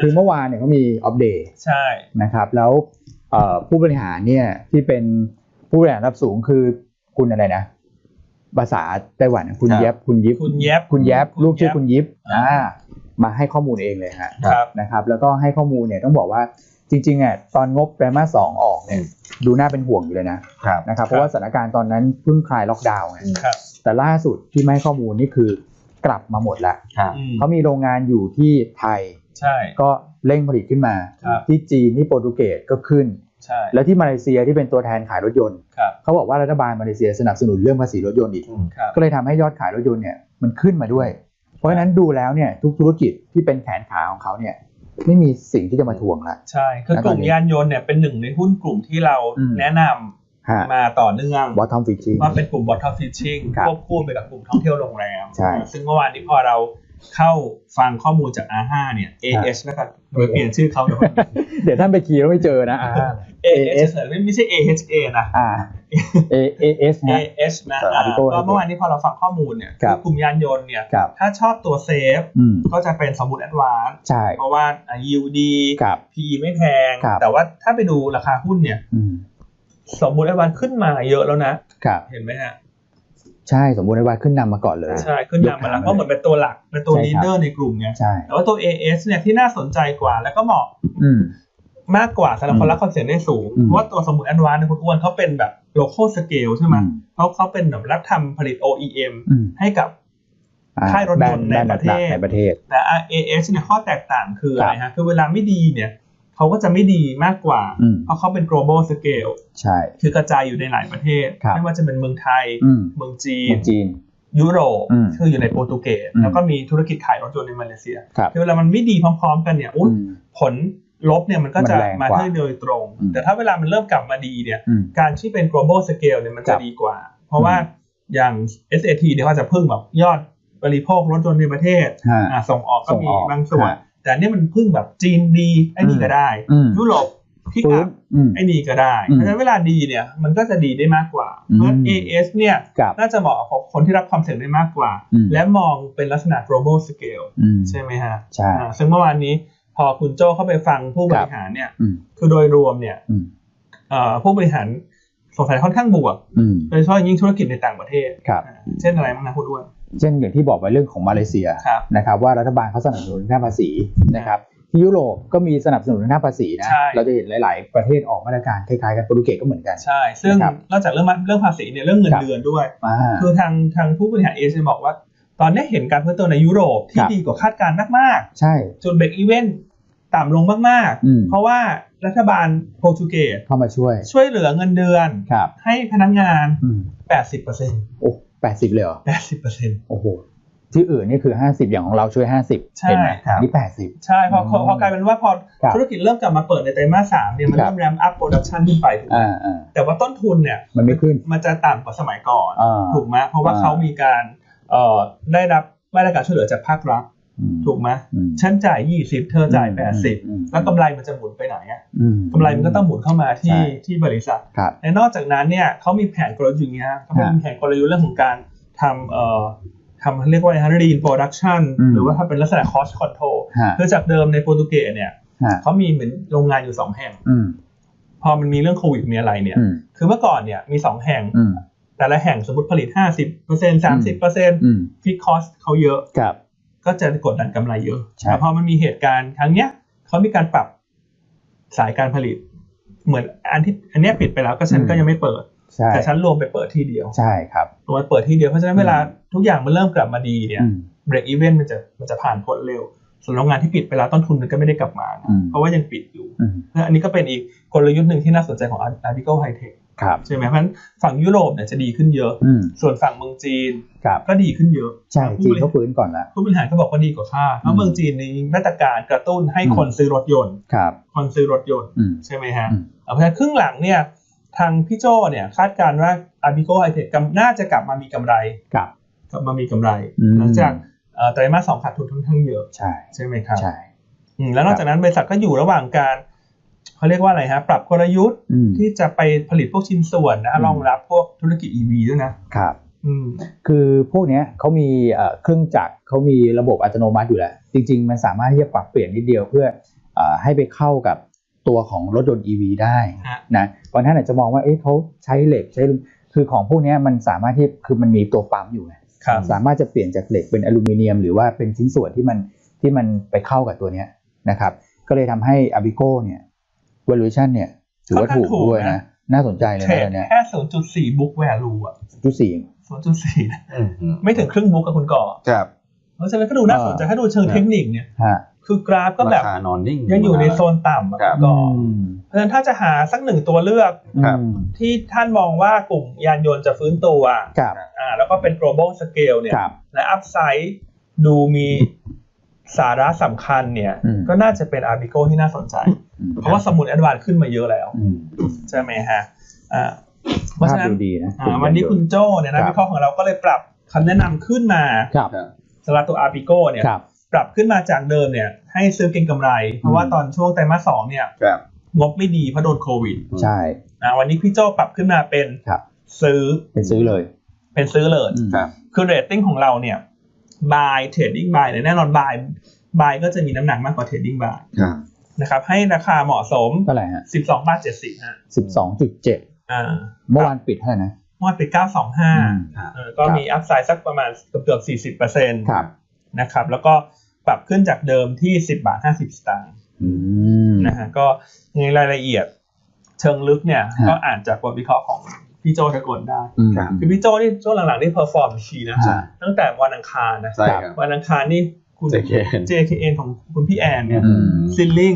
คือเมื่อวานเนี่ยเขามีอัปเดตใช่นะครับ แล้วเอ่อผู้บริหารเนี่ยที่เป็นผู้บริหารระดับสูงคือคุณอะไรนะภาษาไต้หวันนะคุณครับเย็บคุณยิบคุณแย็บคุณแย็บลูกชื่อคุณยิบอ่าอ่ามาให้ข้อมูลเองเลยฮะครับนะครับ แล้วก็ให้ข้อมูลเนี่ยต้องบอกว่าจริงๆอะตอนงบไตรมาสสองออกเนี่ยดูน่าเป็นห่วงอยู่เลยนะครับนะครับเพราะว่าสถานการณ์ตอนนั้นเพิ่งคลายล็อกดาวน์ไงครับแต่ล่าสุดที่ไม่ให้ข้อมูลนี่คือ กลับมาหมดแล้วครับอืมเขามีโรงงานอยู่ที่ไทย ใช่ ก็เร่งผลิตขึ้นมาครับที่จีนที่โปรตุเกสก็ขึ้น ใช่ แล้วที่มาเลเซียที่เป็นตัวแทนขายรถยนต์ครับเขาบอกว่ารัฐบาลมาเลเซียสนับสนุนเรื่องภาษีรถยนต์อีกครับก็เลยทำให้ยอดขายรถยนต์เนี่ยมันขึ้นมาด้วย เพราะฉะนั้นดูแล้วเนี่ยทุกธุรกิจที่เป็นแขนขาของเขาเนี่ยไม่มีสิ่งที่จะมาทวงละใช่ คือกลุ่มยานยนต์เนี่ยเป็นหนึ่งในหุ้นกลุ่มที่เราอืมแนะนำฮะ มาต่อเนื่องบอททอมฟิชชิ่งว่าเป็นกลุ่ม bottom fishing ครับควบคู่ไปกับกลุ่มท่องเที่ยวโรงแรมใช่ซึ่งเมื่อวานนี้พอเราเข้าฟังข้อมูลจาก R5 เนี่ย AS แล้วกันโดยเปลี่ยนชื่อเขาเดี๋ยวเดี๋ยวท่านไปคีย์แล้วไม่เจอนะอ่า AS เฉยๆไม่ไม่ใช่ AHA นะอ่า A A S นะ AS นะครับอ่า Article ก็เมื่อวานนี้พอเราฟังข้อมูลเนี่ยครับกลุ่มยานยนต์เนี่ยครับถ้าชอบตัวเซฟอืมก็จะเป็นสมบูรณ์แอดวานซ์ใช่เพราะว่าอะ yield ดีครับ PE ไม่แพงครับแต่ว่าถ้าไปดูราคาหุ้นเนี่ยอืม สมบูรณ์แอดวานซ์ขึ้นมาเยอะแล้วนะครับเห็นไหมฮะใช่สมบูรณ์ในวันขึ้นนำมาก่อนเลยใช่ขึ้นนำมาแล้วก็เหมือนเป็นตัวหลักเป็นตัวใช่ครับลีดเดอร์ในกลุ่มเนี่ยใช่แต่ว่าตัว AS เนี่ยที่น่าสนใจกว่าแล้วก็เหมาะอืมมากกว่าสำหรับคนรักความเสี่ยงได้สูงอืมเพราะว่าตัวสมุนแอดวานซ์คุณอ้วนเขาเป็นแบบ local scale ใช่ไหมอืมเขาเขาเป็นแบบรับทำผลิต OEM อืมให้กับอ่ค่ายรถยนต์แบรในประเทศหลักๆในประเทศแต่ AS เนี่ยข้อแตกต่างคืออะไรฮะคือเวลาไม่ดีเนี่ย เขาก็จะไม่ดีมากกว่าอืมเพราะเขาเป็น global scale ใช่ คือกระจายอยู่ในหลายประเทศครับไม่ว่าจะเป็นเมืองไทยอืมเมืองจีเมืนองจีน ยุโรปอืมคืออยู่ในโปรตุเกสอืมแล้วก็มีธุรกิจขายรถยนต์ในมาเลเซียครับคือเวลามันไม่ดีพร้อม ๆ กันเนี่ยอุ๊ยอืมผลลบเนี่ยมันก็จะมันแรงมากว่าให้โดยตรงอืมแต่ถ้าเวลามันเริ่มกลับมาดีเนี่ยอืมการที่เป็น global scale เนี่ยมันคจะรับดีกว่า เพราะว่าอย่าง SAT เนี่ยเขาจะพึ่งแบบยอดบริโภครถยนต์ในประเทศฮะอ่าส่งออกก็ส่งมีออกบางส่วนฮะ แต่อันเนี่ยมันพึ่งแบบจีนดีไอ้นี่ก็ได้อืมยุโรปพิกฟื้อันพอืมไอ้นี่ก็ได้อืมเพราะฉะนั้นเวลาดีเนี่ยมันก็จะดีได้มากกว่าอืมเพราะ AS เนี่ยครับน่าจะเหมาะกับคนที่รับความเสี่ยงได้มากกว่าอืมและมองเป็นลักษณะ global scale อืมใช่ไหมฮะใช่อ่าซึ่งเมื่อวานนี้พอคุณโจเข้าไปฟังผู้บริหารเนี่ยอืมคือโดยรวมเนี่ยอืมเอ่อผู้บริหารสงสัยค่อนข้างบวกอืมโดยเฉพาะอย่างยิ่งธุรกิจในต่างประเทศครับอ่าเช่นอะไรบ้างนะคุณอ้วน เช่นอย่างที่บอกไปเรื่องของมาเลเซียครับนะครับว่ารัฐบาลเขาสนับสนุนหน้าภาษีนะครับที่ยุโรปก็มีสนับสนุนหน้าภาษีนะใช่เราจะเห็นหลาย ๆ ประเทศออกมาตรการคล้ายๆกันโปรตุเกสก็เหมือนกันใช่ซึ่งครับนอกจากเรื่องมาเรื่องภาษีเนี่ยเรื่องเงินครับเดือนด้วยอ่าคือทางทางผู้บริหารเอเชียบอกว่า ตอนนี้เห็นการฟื้นตัวในยุโรปคที่รับดีกว่าคาดการณ์มากใช่ๆจุดเบรกอีเวนต์ต่ำลงมากอืมๆเพราะว่ารัฐบาลโปรตุเกสเข้ามาช่วย ช่วยเหลือเงินเดือนครับให้พนักงานอืม80%โอ้ แปดสิบเลยเหรอ80%โอ้โหที่อื่นนี่คือห้าสิบอย่างของเราช่วยห้าสิบใช่เห็นไหมครับนี่แปดสิบใช่เพราะอืมพอกลายเป็นว่าพอครับธุรกิจเริ่มกลับมาเปิดในไตรมาสสามเนี่ยมันครับเริ่มแรมอัพโปรดักชันขึ้นไปถูกไหมอ่าอ่าแต่ว่าต้นทุนเนี่ยมันไม่ขึ้นมันจะต่ำกว่าสมัยก่อนอ่าถูกไหมเพราะว่าอ่าเขามีการเอ่อได้รับมาตรการช่วยเหลือจากภาครัฐอืม ถูกไหมอืมฉันจ่าย20เธอจ่ายอืม80แล้วกำไรมันจะหมุนไปไหนอะอืมกำไรมันก็ต้องหมุนเข้ามาที่ใช่ที่บริษัทครับและนอกจากนั้นเนี่ยเขามีแผนกลยุทธ์อย่างเงี้ยเขามีฮะแผนกลยุทธ์เรื่องของการทำเอ่อทำเรียกว่าอะไรฮะ lean production อืมหรือว่าถ้าเป็นลักษณะ cost control ฮะคือจากเดิมในโปรตุเกสเนี่ยฮะเขามีเหมือนโรงงานอยู่สองแห่งอืมพอมันมีเรื่องโควิดมีอะไรเนี่ยอืมคือเมื่อก่อนเนี่ยมีสองแห่งอืมแต่ละแห่งสมมติผลิต50% 30%อืมฟิกคอสเขาเยอะครับ ก็จะกดดันกำไรเยอะใช่แต่พอมันมีเหตุการณ์ครั้งเนี้ยเขามีการปรับสายการผลิต เหมือนอันที่อันเนี้ยปิดไปแล้วก็ฉันก็ยังไม่เปิดใช่แต่ฉันรวมไปเปิดที่เดียวใช่ครับรวมไปเปิดที่เดียวเพราะฉะนั้นเวลาทุกอย่างมันเริ่มกลับมาดีเนี่ยอืมเบรกอีเวนต์มันจะมันจะผ่านพ้นเร็วส่วนโรงงานที่ปิดไปแล้วต้นทุนมันก็ไม่ได้กลับมานะอืมเพราะว่ายังปิดอยู่อืมและอันนี้ก็เป็นอีกกลยุทธ์หนึ่งที่น่าสนใจของ Article High Tech ครับ ใช่ไหมเพราะฉะนั้นฝั่งยุโรปเนี่ยจะดีขึ้นเยอะอืมส่วนฝั่งเมืองจีนครับก็ดีขึ้นเยอะใช่จีนเขาฟื้นก่อนละผู้บริหารก็บอกว่าดีกว่าคาดเพราะเมืองจีนมีมาตรการกระตุ้นให้คนซื้อรถยนต์ครับคนซื้อรถยนต์อืมใช่ไหมฮะอืมเอาเพราะฉะนั้นครึ่งหลังเนี่ยทางพี่โจเนี่ยคาดการณ์ว่า a r b i c o High Tech กำน่าจะกลับมามีกำไรครับกลับมามีกำไรอืมหลังจากเอ่อไตรมาสสองขาดทุนค่อนข้างเยอะใช่ใช่ไหมครับใช่อืมแล้วนอกจากนั้นบริษัทก็อยู่ระหว่างการ เขาเรียกว่าอะไรฮะ ปรับกลยุทธ์อืมที่จะไปผลิตพวกชิ้นส่วนนะอืมรองรับพวกธุรกิจ EV ด้วยนะครับอืมคือพวกเนี้ยเขามีเอ่อเครื่องจักรเขามีระบบอัตโนมัติอยู่แล้ว จริง ๆ มันสามารถที่จะปรับเปลี่ยนนิดเดียวเพื่อเอ่อให้ไปเข้ากับตัวของรถยนต์ EV ได้ฮะนะบางท่านอาจจะมองว่าเอ๊ะเขาใช้เหล็กใช้คือของพวกเนี้ยมันสามารถที่คือมันมีตัวปั๊มอยู่ไงครับสามารถจะเปลี่ยนจากเหล็กเป็นอลูมิเนียม หรือว่าเป็นชิ้นส่วนที่มันที่มันไปเข้ากับตัวเนี้ยนะครับก็เลยทำให้ Abico เนี่ย valuation เนี่ยถือว่าถูกด้วยนะ น่าสนใจเลยเทรนะดอันเนี่ยแค่ 0.4 book value อะ จุดสี่0.4นะอืมอืมไม่ถึงครึ่งบุ๊กกับคุณก่อครับ เพราะฉะนั้นก็ดูน่าสนใจอ่าถ้าดูเชิงเทคนิคเนี่ย ฮะ คือกราฟก็ราแบบคานอนนิ่งยังอยู่ในโซนต่ำอะครับคุณก่ออืมเพราะฉะนั้นถ้าจะหาสักหนึ่งตัวเลือก ครับ อืมที่ท่านมองว่ากลุ่มยานยนต์จะฟื้นตัว ครับอ่า แล้วก็เป็น global scale เนี่ย ครับ และอัพไซด์ดูมี สาระสำคัญเนี่ยอืมก็น่าจะเป็น Abico ที่น่าสนใจอืมเพราะว่าสมุนแอดวานขึ้นมาเยอะแล้วอืมใช่ไหมฮะอ่าเพราะภาพฉะนั้นดูดีนะอ่าวันนี้คุณโจ้เนี่ยนะครับวิเคราะห์ของเราก็เลยปรับคำแนะนำขึ้นมาครับครับสำหรับตัว Abico เนี่ยครับปรับขึ้นมาจากเดิมเนี่ย ให้ซื้อเก็งกำไร เพราะว่าตอนช่วงไตรมาสสองเนี่ยครับงบไม่ดีเพราะโดนโควิด ใช่อ่าวันนี้พี่โจ้ปรับขึ้นมาเป็นครับซื้อเป็นซื้อเลย เป็นซื้อเลยอืมครับคือเรตติ้งของเราเนี่ย buy trading buy เนี่ยแน่นอน buy buy ก็จะมีน้ำหนักมากกว่า trading buy ครับนะครับให้ราคาเหมาะสมเท่าไหร่ฮะ12บาท70ฮะสิบสองจุดเจ็ดอ่าเมื่อวานปิดเท่าไหร่นะมอดไปอืม925เออก็มีอัพไซด์สักประมาณเกือบเกือบ40เปอร์เซ็นต์ครับนะครับ แล้วก็ปรับขึ้นจากเดิมที่10บาท50สตางค์อืมนะฮะก็ในรายละเอียดเชิงลึกเนี่ยฮะก็อ่านจากบทวิเคราะห์ของ พี่โจทะกลได้อืมครับ คือพี่โจนี่ช่วงหลังๆนี่เพอร์ฟอร์มดีนะ ใช่ ตั้งแต่วันอังคารนะใช่ครับ วันอังคารนี่คุณ JKN JKN ของคุณพี่แอนเนี่ยอืม ซิลลิง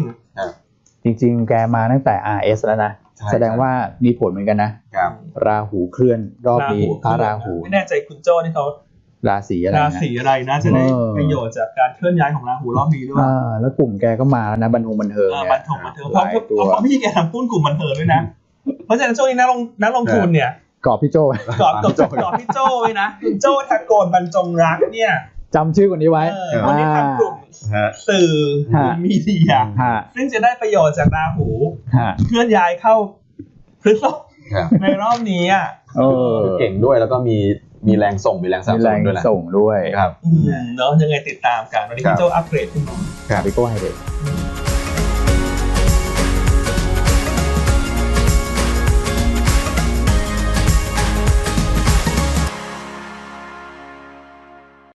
จริงๆ แกมาตั้งแต่ RS แล้วนะ ใช่ แสดงว่ามีผลเหมือนกันนะ ครับ ราหูเคลื่อนรอบนี้พระราหู ไม่แน่ใจคุณโจนี่เขาราศีอะไรรานะ ศีอะไรนะจะได้เออ ประโยชน์จากการเคลื่อนย้ายของราหูรอบนี้ด้วยอ่าแล้วกลุ่มแกก็มาแล้วนะบันเทงบันเทิงอ่าเนี่ย บันเทิงบันเทิงเพหราะลายเพราะตัว เพราะพี่แกทำหุ้นกลุ่มบันเทิงด้วยนะ เพราะฉะนั้นช่วงนี้นักลงนักลงทุนเนี่ยกรอบพี่โจกอดกอดกอดพี่โจ้ไว้นะคุณโจ้ทะโกนบรรจงรักเนี่ยจำชื่อคนนี้ไว้เออวันนี้ทำกลุ่มฮะสื่อฮะมีเดียฮะซึ่งจะได้ประโยชน์จากราหูฮะเคลื่อนย้ายเข้าพฤษภครับในรอบนี้อะเออเก่งด้วยแล้วก็มีมีแรงส่งมีแรงสนัมีบสแรนุงนด้วยนะส่งด้วยครับอืมเนาะยังไงติดตามกันวันนี้ครับพี่โจ้อัปเกรดขึ้นมาคาบิโก้ไฮเดร